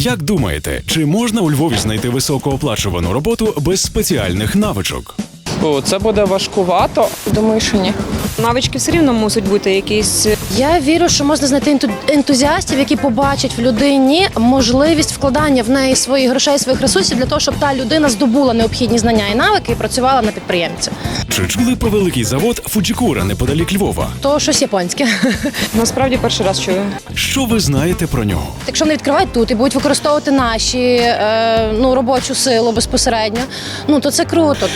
Як думаєте, чи можна у Львові знайти високооплачувану роботу без спеціальних навичок? Це буде важкувато. Думаю, що ні. Навички все рівно мусять бути якісь. Я вірю, що можна знайти ентузіастів, які побачать в людині можливість вкладання в неї своїх грошей, своїх ресурсів для того, щоб та людина здобула необхідні знання і навики і працювала на підприємця. Чи чули про великий завод Фуджікура неподалік Львова? То щось японське. Насправді перший раз чую. Що ви знаєте про нього? Якщо вони відкривають тут і будуть використовувати наші е, ну робочу силу безпосередньо, ну то це круто.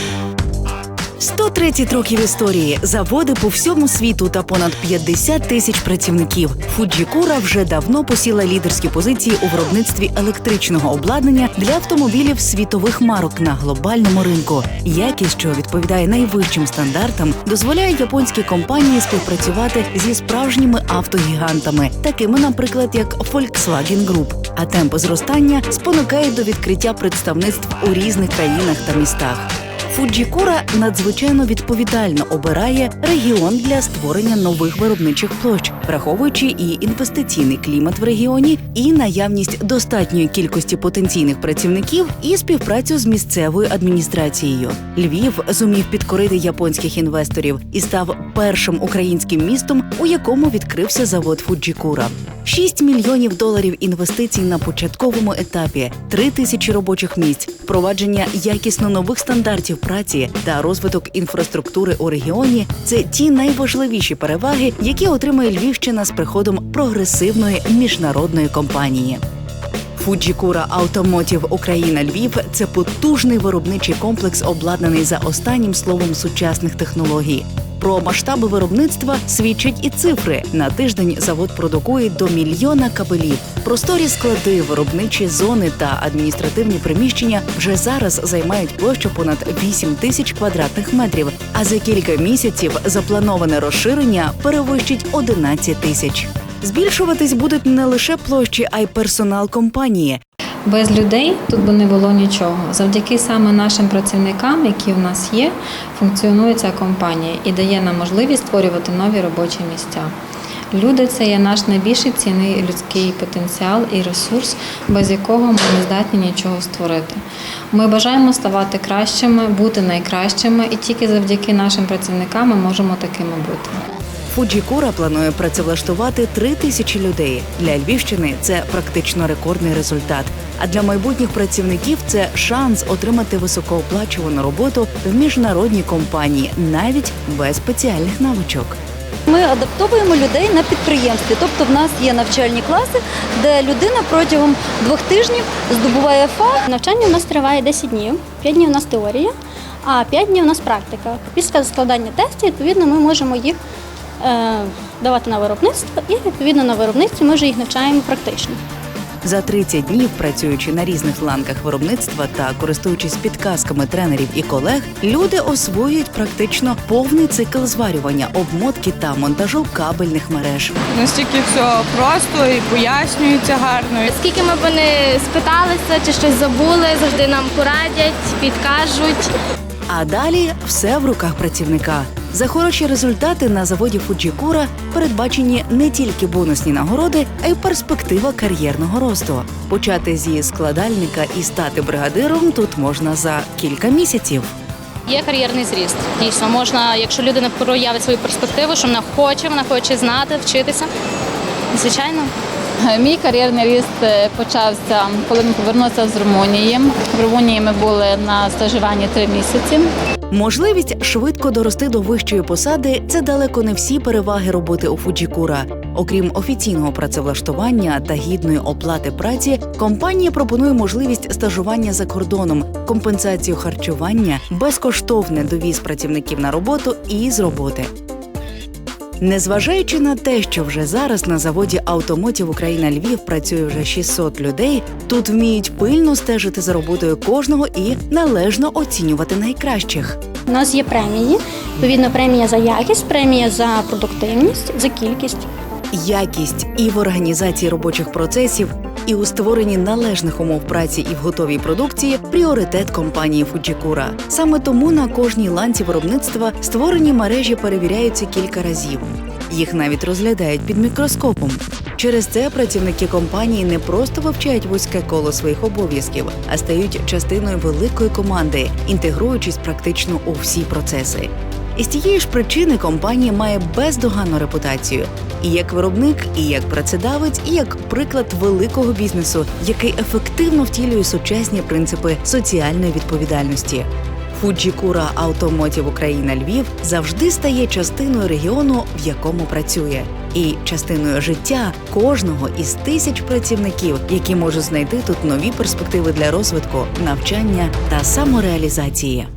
130 років історії, заводи по всьому світу та понад 50 тисяч працівників. Фуджікура вже давно посіла лідерські позиції у виробництві електричного обладнання для автомобілів світових марок на глобальному ринку. Якість, що відповідає найвищим стандартам, дозволяє японській компанії співпрацювати зі справжніми автогігантами, такими, наприклад, як Volkswagen Group. А темпи зростання спонукають до відкриття представництв у різних країнах та містах. Фуджікура надзвичайно відповідально обирає регіон для створення нових виробничих площ, враховуючи і інвестиційний клімат в регіоні, і наявність достатньої кількості потенційних працівників, і співпрацю з місцевою адміністрацією. Львів зумів підкорити японських інвесторів і став першим українським містом, у якому відкрився завод Фуджікура. 6 мільйонів доларів інвестицій на початковому етапі, 3 тисячі робочих місць, впровадження якісно нових стандартів праці та розвиток інфраструктури у регіоні це ті найважливіші переваги, які отримає Львівщина з приходом прогресивної міжнародної компанії. Фуджікура Automotive Україна Львів це потужний виробничий комплекс, обладнаний за останнім словом сучасних технологій. Про масштаби виробництва свідчать і цифри. На тиждень завод продукує до мільйона кабелів. Просторі склади, виробничі зони та адміністративні приміщення вже зараз займають площу понад 8 тисяч квадратних метрів. А за кілька місяців заплановане розширення перевищить 11 тисяч. Збільшуватись будуть не лише площі, а й персонал компанії. Без людей тут би не було нічого. Завдяки саме нашим працівникам, які в нас є, функціонує ця компанія і дає нам можливість створювати нові робочі місця. Люди це є наш найбільший цінний людський потенціал і ресурс, без якого ми не здатні нічого створити. Ми бажаємо ставати кращими, бути найкращими, і тільки завдяки нашим працівникам ми можемо такими бути. Фуджікура планує працевлаштувати три тисячі людей. Для Львівщини це практично рекордний результат. А для майбутніх працівників це шанс отримати високооплачувану роботу в міжнародній компанії, навіть без спеціальних навичок. Ми адаптовуємо людей на підприємстві. Тобто в нас є навчальні класи, де людина протягом двох тижнів здобуває фах. Навчання у нас триває 10 днів. 5 днів у нас теорія, а 5 днів у нас практика. Після складання тестів, відповідно, ми можемо їх давати на виробництво, і відповідно на виробництві ми вже їх навчаємо практично. За 30 днів, працюючи на різних ланках виробництва та користуючись підказками тренерів і колег, люди освоюють практично повний цикл зварювання, обмотки та монтажу кабельних мереж. Настільки все просто і пояснюється гарно. Скільки ми б не спиталися чи щось забули, завжди нам порадять, підкажуть. А далі все в руках працівника. За хороші результати на заводі Фуджікура передбачені не тільки бонусні нагороди, а й перспектива кар'єрного росту. Почати зі складальника і стати бригадиром тут можна за кілька місяців. Є кар'єрний зріст. Дійсно, можна, якщо людина проявить свою перспективу, що вона хоче, вона хоче знати, вчитися. Звичайно. Мій кар'єрний ріст е, почався, коли ми повернулися з Румунії. В Румунії ми були на стажуванні три місяці. Можливість швидко дорости до вищої посади це далеко не всі переваги роботи у Фуджікура. Окрім офіційного працевлаштування та гідної оплати праці, компанія пропонує можливість стажування за кордоном, компенсацію харчування, безкоштовний довіз працівників на роботу і з роботи. Незважаючи на те, що вже зараз на заводі Автомотів Україна Львів працює вже 600 людей, тут вміють пильно стежити за роботою кожного і належно оцінювати найкращих. У нас є премії. Відповідно, премія за якість, премія за продуктивність, за кількість. Якість і в організації робочих процесів, і у створенні належних умов праці і в готовій продукції пріоритет компанії Фуджікура. Саме тому на кожній ланці виробництва створені мережі перевіряються кілька разів. Їх навіть розглядають під мікроскопом. Через це працівники компанії не просто вивчають вузьке коло своїх обов'язків, а стають частиною великої команди, інтегруючись практично у всі процеси. І з тієї ж причини компанія має бездоганну репутацію і як виробник, і як працедавець, і як приклад великого бізнесу, який ефективно втілює сучасні принципи соціальної відповідальності. Фуджікура Automotive Україна Львів завжди стає частиною регіону, в якому працює, і частиною життя кожного із тисяч працівників, які можуть знайти тут нові перспективи для розвитку, навчання та самореалізації.